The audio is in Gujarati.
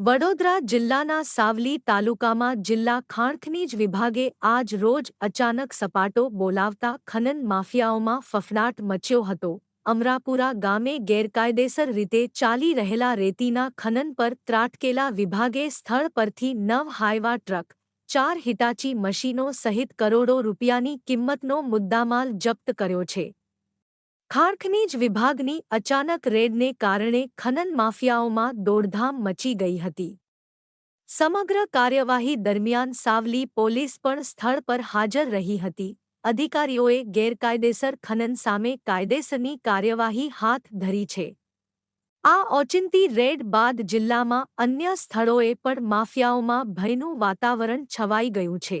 વડોદરા જિલ્લાના સાવલી તાલુકામાં જિલ્લા ખાણખનીજ વિભાગે આજ રોજ અચાનક સપાટો બોલાવતા ખનન માફિયાઓમાં ફફડાટ મચ્યો હતો. અમરાપુરા ગામે ગેરકાયદેસર રીતે ચાલી રહેલા રેતીના ખનન પર ત્રાટકેલા વિભાગે સ્થળ પરથી નવ હાઇવા ટ્રક, ચાર હિટાચી મશીનો સહિત કરોડો રૂપિયાની કિંમતનો મુદ્દામાલ જપ્ત કર્યો છે. ખાણખનીજ વિભાગની અચાનક રેડને કારણે ખનન માફિયાઓમાં દોડધામ મચી ગઈ હતી. સમગ્ર કાર્યવાહી દરમિયાન સાવલી પોલીસ પણ સ્થળ પર હાજર રહી હતી. અધિકારીઓએ ગેરકાયદેસર ખનન સામે કાયદેસરની કાર્યવાહી હાથ ધરી છે. આ ઓચિંતી રેડ બાદ જિલ્લામાં અન્ય સ્થળોએ પણ માફિયાઓમાં ભયનું વાતાવરણ છવાઈ ગયું છે.